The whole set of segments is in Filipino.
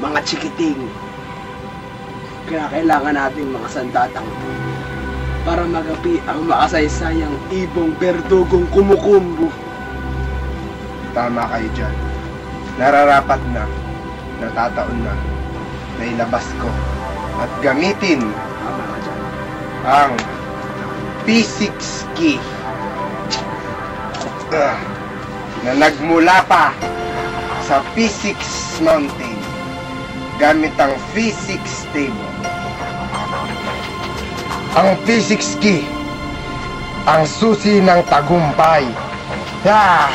Mga chikiting. Kaya kailangan natin mga sandatang para magapi ang makasaysayang ibong berdugong kumukumbo. Tama kayo dyan. Nararapat na, natataon na, na ilabas ko at gamitin ang P6 key Ah, na nagmula pa sa P6 mountain gamit ang P6 table. Ang P6 key ang susi ng tagumpay. Ah!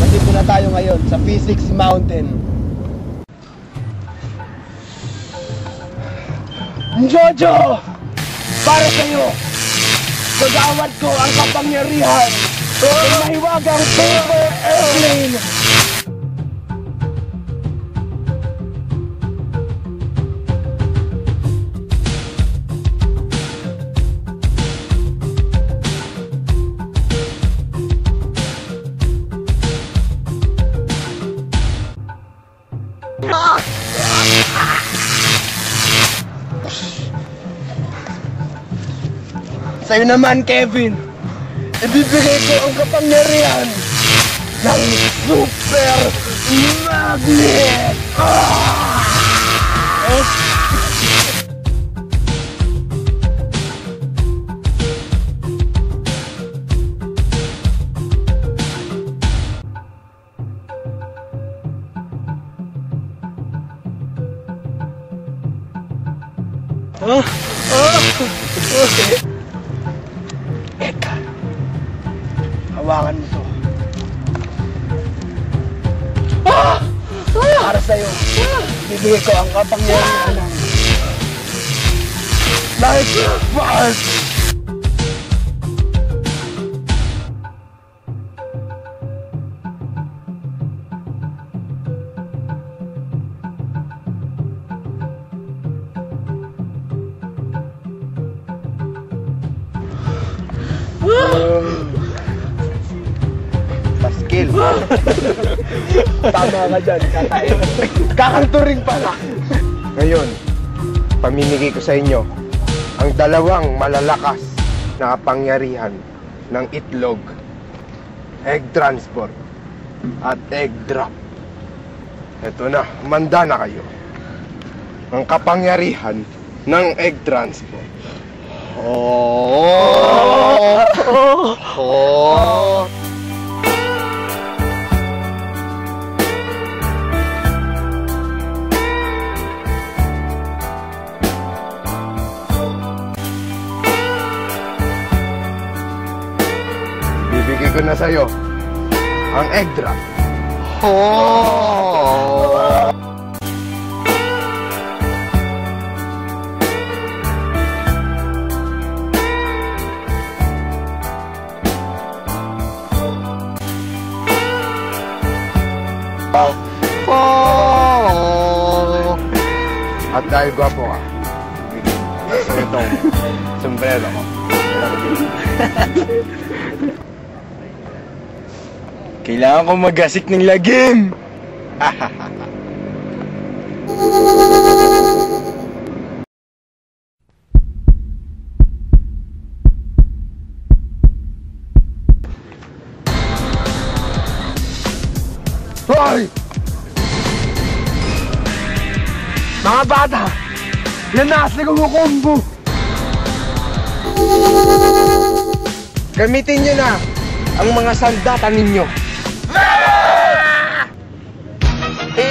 Nandito na tayo ngayon sa P6 Mountain. Jojo! Para sa'yo! Sagawad ko ang kapangyarihan ng mahiwagang paper airplane! Sa'yo naman, Kevin, ibibigay ko ang kapangyarihan ng Super Magnet! Eka, hawakan mo to. Para sa'yo, bibigay ko ang kapangyarihan ng Life. Tama ka dyan, kakain. Kakanturing pala. Ngayon, pamimigay ko sa inyo ang dalawang malalakas na kapangyarihan ng itlog, egg transport, at egg drop. Ito na, manda na kayo. Ang kapangyarihan ng egg transport. Oh! Oh! Bibigay na sa'yo ang egg drop. Oh! Oh! At dahil gwapo ka, sa itong sombrero ko. Kailangan ko magasik ng lagim! Hoy! Mga bata! Yan na kasi kumukumbo! Gamitin nyo na ang mga sandata ninyo.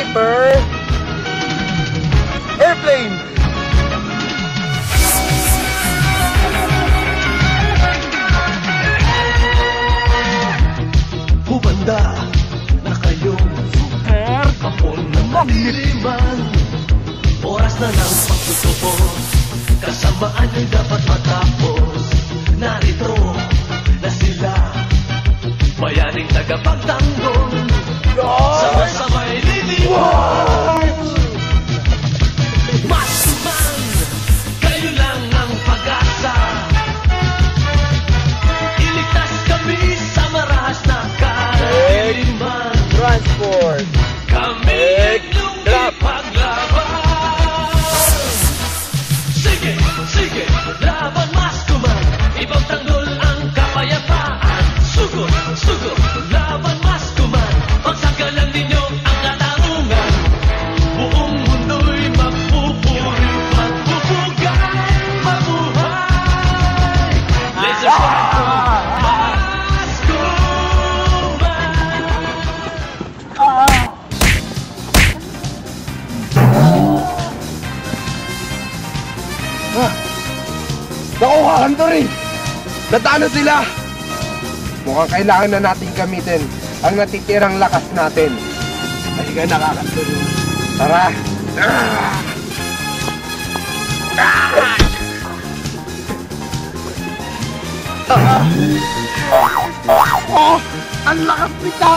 Paper Airplane! Humanda na kayong super kapon na magliliman. Oras na ng pagtutupos Kasamaan ay dapat matapos. Narito na sila. Tagapagtanggol. Sabay-sabay liliwan 我。Naku, Huntery! Natalo sila! Mukhang kailangan na natin gamitin ang natitirang lakas natin. Halika nakakatulong. Tara! Oh! Ang lakas nita!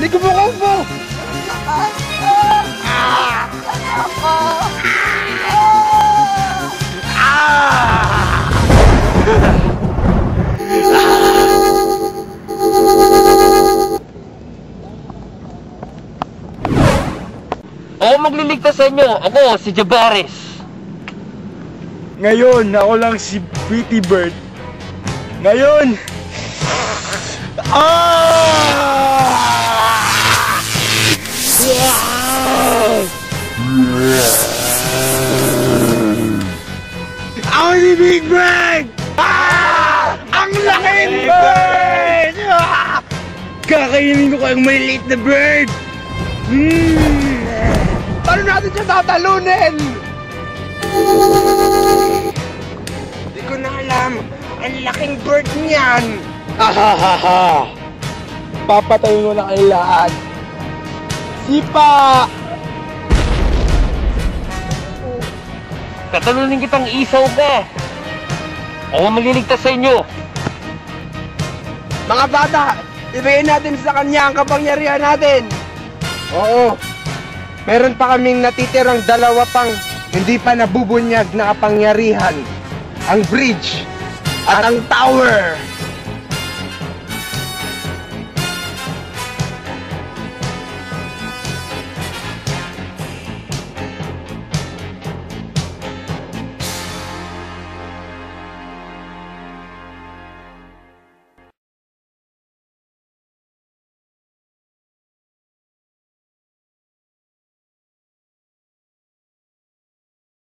Ligo mo ko po! Ako magliligtas sa inyo. Ako, si Jabares. Ngayon, ako lang si Pretty Bird. Ngayon! Ah! Ako si Big Bird! Ah! Ang laking bird! Ah! Kakainin ko kayong maliliit na bird! Mm. Paano natin siya tatalunin? Hindi ko na alam. Ang laking bird niyan. Ahahaha! Papatayin ko na kayo lahat. Sipa! Tatalunin kitang isaw ka. Ako magliligtas sa inyo. Mga bata, ibigay natin sa kanya ang kapangyarihan natin. Oo. Meron pa kaming natitirang dalawa pang hindi pa nabubunyag na kapangyarihan. Ang bridge at ang tower.